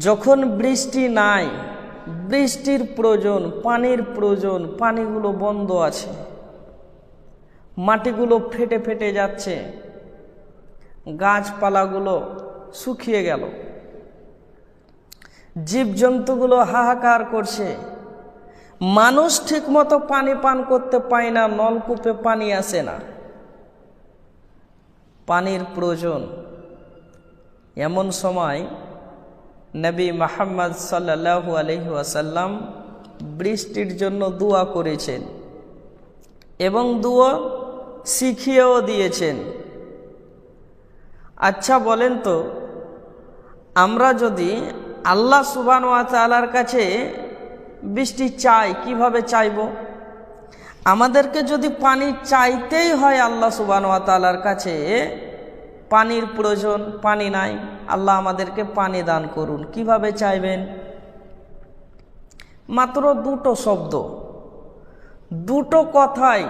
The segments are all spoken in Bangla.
যখন বৃষ্টি নাই, বৃষ্টির প্রয়োজন, পানির প্রয়োজন, পানিগুলো বন্ধ আছে। মাটিগুলো ফেটে ফেটে যাচ্ছে। গাছপালাগুলো শুকিয়ে গেল। জীবজন্তুগুলো হাহাকার করছে। মানুষ ঠিকমতো পানি পান করতে পায় না, নলকূপে পানি আসে না। পানির প্রয়োজন। এমন সময় নবী মাহমদ সাল্লাহু আলহি ওয়াসাল্লাম বৃষ্টির জন্য দোয়া করেছেন এবং দুয়ো শিখিয়েও দিয়েছেন। আচ্ছা বলেন তো, আমরা যদি আল্লাহ সুবান তালার কাছে বৃষ্টি চাই, কীভাবে চাইব? আমাদেরকে যদি পানি চাইতেই হয় আল্লাহ সুবান তালার কাছে, পানির প্রয়োজন, পানি নাই। আল্লাহ আমাদেরকে পানি দান করুন। কীভাবে চাইবেন? মাত্র দুটো শব্দ। দুটো কথাই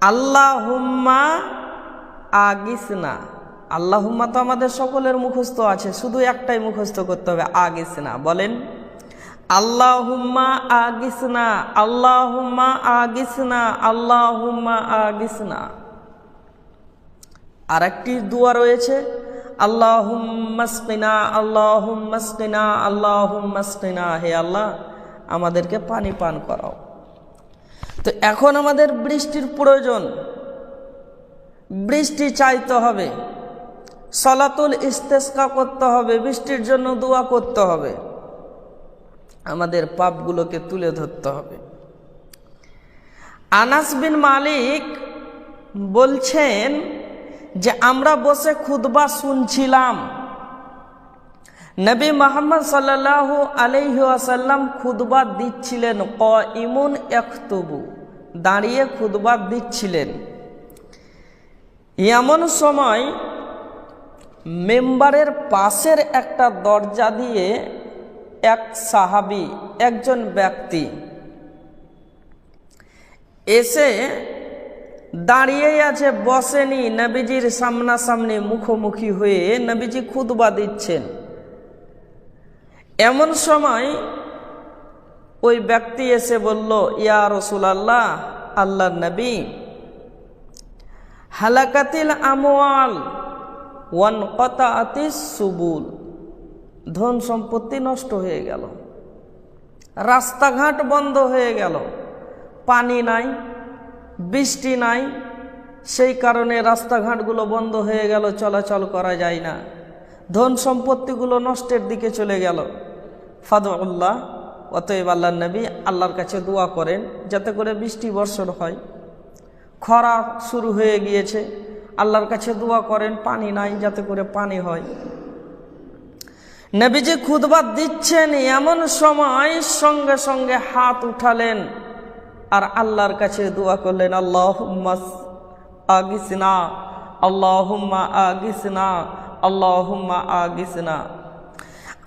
আল্লাহ হুম্মা আগিসনা। আল্লাহ হুম্মা তো আমাদের সকলের মুখস্থ আছে, শুধু একটাই মুখস্থ করতে হবে, আগিসনা। বলেন আল্লাহ হুম্মা আগিসনা আল্লাহ হুম্মা আগিসনা আল্লাহ হুম্মা আগিসনা। আর একটি দোয়া রয়েছে আল্লাহ মাসকিনা মাসকিনা আল্লাহ মাসকিনা হে আল্লাহ, আমাদেরকে পানি পান করাও। তো এখন আমাদের বৃষ্টির প্রয়োজন। বৃষ্টি চাইতে হবে। সলাতুল ইস্তেস্কা করতে হবে, বৃষ্টির জন্য দোয়া করতে হবে। আমাদের পাপগুলোকে তুলে ধরতে হবে। আনাস বিন মালিক বলছেন যে আমরা বসে খুদবা শুনছিলাম। নবী মোহাম্মদ সাল্লাহ আলহি আসাল্লাম খুদবা দিচ্ছিলেন ক ইমুন একতবু দাঁড়িয়ে খুদবা দিচ্ছিলেন। এমন সময় মেম্বারের পাশের একটা দরজা দিয়ে এক সাহাবি, একজন ব্যক্তি এসে দাঁড়িয়েই আছে, বসেনি। নবীজির সামনাসামনি মুখোমুখি হয়ে নবীজি খুদবা দিচ্ছেন। এমন সময় ওই ব্যক্তি এসে বলল, ইয়া রসুল আল্লাহ আল্লাহ নবী, হালাকাতিল আমোয়াল ওয়ান কতা সুবুল, ধন সম্পত্তি নষ্ট হয়ে গেল, রাস্তাঘাট বন্ধ হয়ে গেল, পানি নাই বৃষ্টি নাই, সেই কারণে রাস্তাঘাটগুলো বন্ধ হয়ে গেল, চলাচল করা যায় না। ধন সম্পত্তিগুলো নষ্টের দিকে চলে গেল। ফাদুল্লাহ অতএব আল্লাহ নবী আল্লাহর কাছে দোয়া করেন যাতে করে বৃষ্টি বর্ষণ হয়। খরা শুরু হয়ে গিয়েছে, আল্লাহর কাছে দোয়া করেন পানি নাই যাতে করে পানি হয়। নবীজি খুদবাদ দিচ্ছেন এমন সময় সঙ্গে সঙ্গে হাত উঠালেন। আর আল্লাহর কাছে দোয়া করলেন আল্লাহ আগিসনা, আল্লাহুম্মা আগিসনা আল্লাহুম্মা আগিসনা।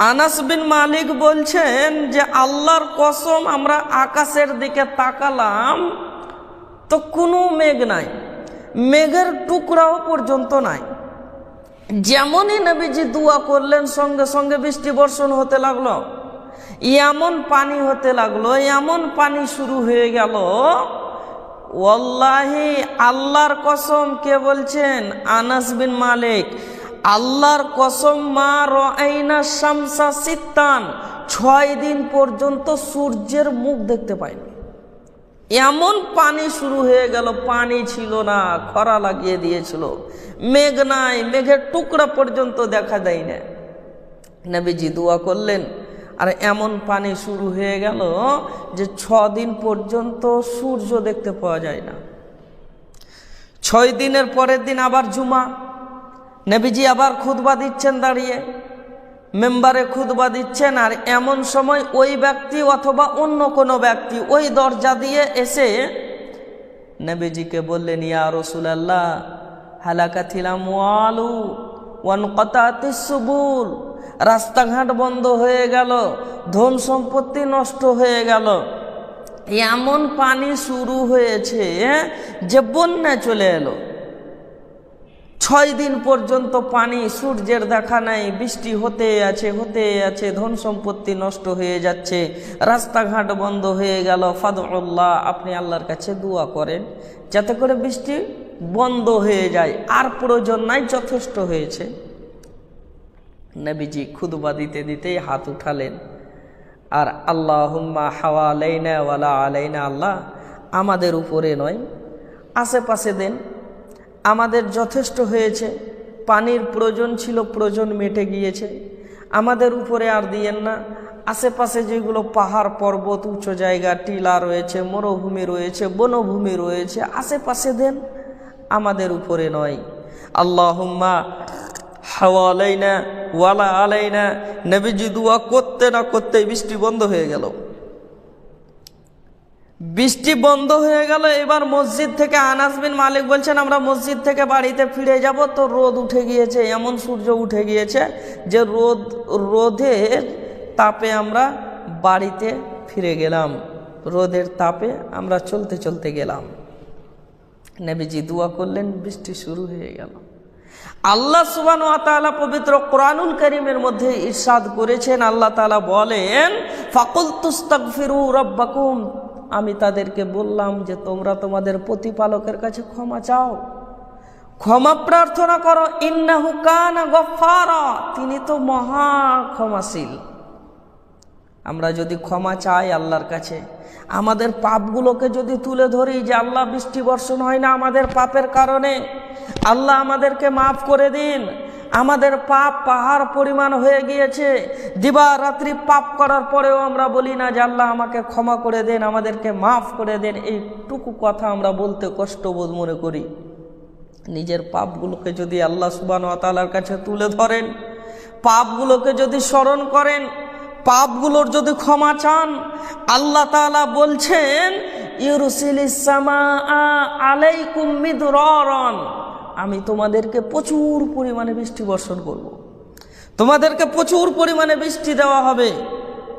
আনাস বিন মালিক বলছেন যে, আল্লাহর কসম আমরা আকাশের দিকে তাকালাম তো কোনো মেঘ নাই, মেঘের টুকরাও পর্যন্ত নাই। যেমনই নবীজি দোয়া করলেন, সঙ্গে সঙ্গে বৃষ্টি বর্ষণ হতে লাগল। এমন পানি হতে লাগল এমন পানি শুরু হয়ে গেল। ওল্লাহি আল্লাহর কসম কে বলছেন? আনাস বিন মালিক, আল্লাহর কসম, মা রাইনা শামসা সিত্তান, ছয় দিন পর্যন্ত সূর্যের মুখ দেখতে পাইনি। এমন পানি শুরু হয়ে গেল, পানি ছিল না, খরা লাগিয়ে দিয়েছিল। মেঘ নাই, মেঘের টুকরা পর্যন্ত দেখা দেয় না নবীজি দোয়া করলেন আর এমন পানি শুরু হয়ে গেল যে ছ দিন পর্যন্ত সূর্য দেখতে পাওয়া যায় না। ছয় দিনের পরের দিন আবার জুমা। নবীজি আবার খুদবা দিচ্ছেন দাঁড়িয়ে। মেম্বারে খুদবা দিচ্ছেন আর এমন সময় ওই ব্যক্তি অথবা অন্য কোনো ব্যক্তি ওই দরজা দিয়ে এসে নবীজিকে বললেন, ইয়া রসুলাল্লাহ হালাকাথিলাম ওয়ালু ওয়ান কতাতিসুবুল রাস্তাঘাট বন্ধ হয়ে গেল, ধন সম্পত্তি নষ্ট হয়ে গেল। এমন পানি শুরু হয়েছে যে বন্যা চলে এলো। ছয় দিন পর্যন্ত পানি সূর্যের দেখা নাই, বৃষ্টি হতে আছে হতে আছে, ধন সম্পত্তি নষ্ট হয়ে যাচ্ছে। রাস্তাঘাট বন্ধ হয়ে গেল ফাদুল্লাহ আপনি আল্লাহর কাছে দোয়া করেন, যাতে করে বৃষ্টি বন্ধ হয়ে যায়। আর প্রয়োজন নাই, যথেষ্ট হয়েছে। নবীজি খুদবা দিতে দিতেই হাত উঠালেন। আর আল্লাহ হুম্মা হাওয়া আলাইনা ওয়ালা আলাইনা আল্লাহ, আমাদের উপরে নয়, আশেপাশে দেন। আমাদের যথেষ্ট হয়েছে, পানির প্রয়োজন ছিল, প্রয়োজন মেটে গিয়েছে। আমাদের উপরে আর দিয়েন না, আশেপাশে যেগুলো পাহাড় পর্বত, উঁচু জায়গা, টিলা রয়েছে, মরুভূমি রয়েছে, বনভূমি রয়েছে, আশেপাশে দেন, আমাদের উপরে নয়। আল্লাহুম্মা হাওয়া আলাইনা, ওয়ালা আলাইনা, নবীজি দুয়া করতে না করতে বৃষ্টি বন্ধ হয়ে গেল। বৃষ্টি বন্ধ হয়ে গেল, এবার মসজিদ থেকে আনাস বিন মালিক বলছেন, আমরা মসজিদ থেকে বাড়িতে ফিরে যাব। তো রোদ উঠে গিয়েছে, এমন সূর্য উঠে গিয়েছে যে রোদ, রোদের তাপে আমরা বাড়িতে ফিরে গেলাম। রোদের তাপে আমরা চলতে চলতে গেলাম। নবীজি দোয়া করলেন, বৃষ্টি শুরু হয়ে গেল। আল্লাহ সুবান পবিত্র কোরআনুল করিমের মধ্যে ইরশাদ করেছেন। আল্লাহ তালা বলেন ফাকুল তুস্তাগফিরু রব্বাকুম। আমি তাদেরকে বললাম যে, তোমরা তোমাদের প্রতিপালকের কাছে ক্ষমা চাও। ক্ষমা প্রার্থনা করো। ইন্নাহু কানা গফারা তিনি তো মহা ক্ষমাশীল। আমরা যদি ক্ষমা চাই আল্লাহর কাছে, আমাদের পাপগুলোকে যদি তুলে ধরি যে আল্লাহ বৃষ্টি বর্ষণ হয় না আমাদের পাপের কারণে, আল্লাহ আমাদেরকে মাফ করে দিন। আমাদের পাপ পাহাড় পরিমাণ হয়ে গিয়েছে দিবা রাত্রি পাপ করার পরেও আমরা বলি না যে আল্লাহ আমাকে ক্ষমা করে দেন, আমাদেরকে মাফ করে দেন। এইটুকু কথা আমরা বলতে কষ্টবোধ মনে করি। নিজের পাপগুলোকে যদি আল্লাহ সুবান তালার কাছে তুলে ধরেন, পাপগুলোকে যদি স্মরণ করেন পাপগুলোর যদি ক্ষমা চান, আল্লাহ তাআলা বলছেন আমি তোমাদেরকে প্রচুর পরিমাণে বৃষ্টি বর্ষণ করব। তোমাদেরকে প্রচুর পরিমাণে বৃষ্টি দেওয়া হবে।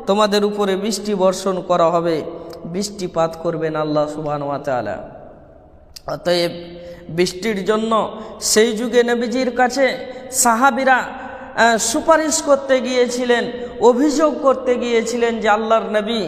তোমাদের উপরে বৃষ্টি বর্ষণ করা হবে। বৃষ্টিপাত করবেন আল্লাহ সুবাহ অতএব বৃষ্টির জন্য সেই যুগে নবীজির কাছে সাহাবিরা সুপারিশ করতে গিয়েছিলেন, অভিযোগ করতে গিয়েছিলেন যে আল্লাহর নবী,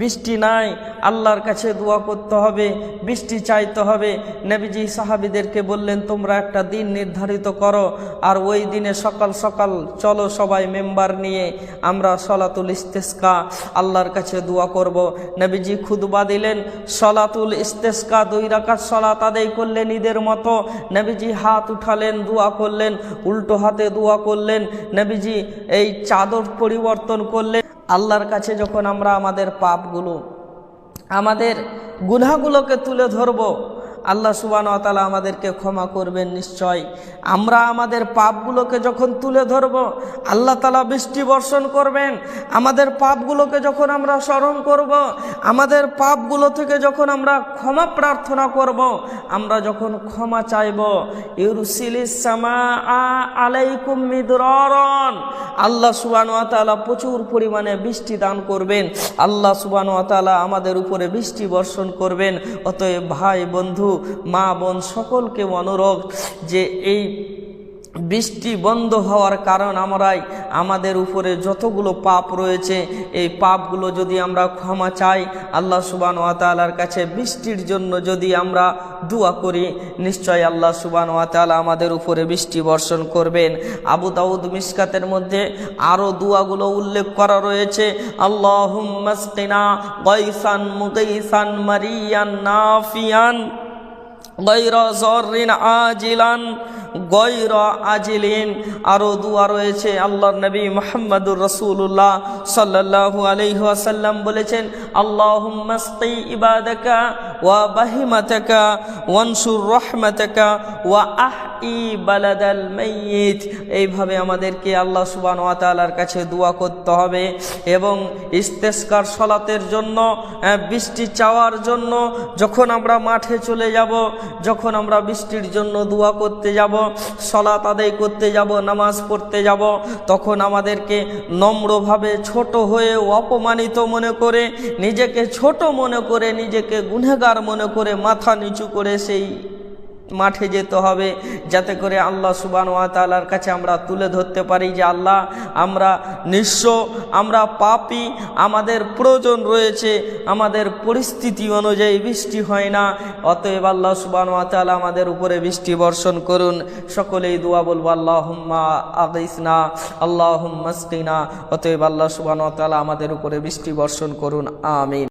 বৃষ্টি নাই, আল্লাহর কাছে দোয়া করতে হবে, বৃষ্টি চাইতে হবে। নবীজি সাহাবিদেরকে বললেন, তোমরা একটা দিন নির্ধারিত করো আর ওই দিনে সকাল সকাল চলো সবাই মেম্বার নিয়ে, আমরা সলাতুল ইস্তেস্কা, আল্লাহর কাছে দোয়া করব। নবীজি খুদবা দিলেন, সলাতুল ইস্তেস্কা, দুই রাকাত সলাত আদায় করলেন ঈদের মতো। নবীজি হাত উঠালেন, দোয়া করলেন, উল্টো হাতে দোয়া করলেন নবীজি এই চাদর পরিবর্তন করলে আল্লাহর কাছে যখন আমরা আমাদের পাপগুলো, আমাদের গুনাগুলোকে তুলে ধরব আল্লাহ সুবান তালা আমাদেরকে ক্ষমা করবেন নিশ্চয়। আমরা আমাদের পাপগুলোকে যখন তুলে ধরব, আল্লাহ তালা বৃষ্টি বর্ষণ করবেন। আমাদের পাপগুলোকে যখন আমরা স্মরণ করব, আমাদের পাপগুলো থেকে যখন আমরা ক্ষমা প্রার্থনা করব, আমরা যখন ক্ষমা চাইব ইউরুসিলিসামা আল্লাহ সুবানতালা প্রচুর পরিমাণে বৃষ্টি দান করবেন। আল্লাহ সুবানতালা আমাদের উপরে বৃষ্টি বর্ষণ করবেন। অতএব ভাই বন্ধু মা বোন সকলকে অনুরোধ যে এই বৃষ্টি বন্ধ হওয়ার কারণ আমরাই আমাদের উপরে যতগুলো পাপ রয়েছে, এই পাপগুলো যদি আমরা ক্ষমা চাই, আল্লাহ সুবান ওয়াতালার কাছে বৃষ্টির জন্য যদি আমরা দোয়া করি, নিশ্চয় আল্লাহ সুবান ওয়াতালা আমাদের উপরে বৃষ্টি বর্ষণ করবেন। আবু দাউদ মিসকাতের মধ্যে আরও দোয়াগুলো উল্লেখ করা রয়েছে আল্লাহ মাসকিনা গৈসান মুগৈসান মারিয়ান নাফিয়ান। গৈর জরিন আজিলান, গৈর আজিলিন। আরও দুয়া রয়েছে আল্লাহর নবী মোহাম্মদুর রসুল্লাহ সাল্লাহু আলহাসাল্লাম বলেছেন আল্লাহ ইবাদকা রহমাতাকা, ওয়া আহ ই বালাদাল মাইয়িত। এইভাবে আমাদেরকে আল্লাহ সুবান ওয়াতালার কাছে দোয়া করতে হবে এবং ইস্তেস্কার সলাতের জন্য বৃষ্টি চাওয়ার জন্য যখন আমরা মাঠে চলে যাব, যখন আমরা বৃষ্টির জন্য দোয়া করতে যাব, সলাত আদায় করতে যাব, নামাজ পড়তে যাব, তখন আমাদেরকে নম্রভাবে ছোট হয়ে অপমানিত মনে করে, নিজেকে ছোট মনে করে নিজেকে গুনেগার মনে করে মাথা নিচু করে সেই মাঠে যেতে হবে, যাতে করে আল্লাহ সুবান ওয়াতালার কাছে আমরা তুলে ধরতে পারি যে আল্লাহ, আমরা নিঃস্ব, আমরা পাপি, আমাদের প্রয়োজন রয়েছে, আমাদের পরিস্থিতি অনুযায়ী বৃষ্টি হয় না। অতএব আল্লাহ সুবান ওয়াতালা আমাদের উপরে বৃষ্টি বর্ষণ করুন। সকলেই দোয়া বলব আল্লাহ হুম্মা আগিসনা আল্লাহ হুম্মাস্কিনা অতএব আল্লাহ সুবান ওয়াতালা আমাদের উপরে বৃষ্টি বর্ষণ করুন, আমিন।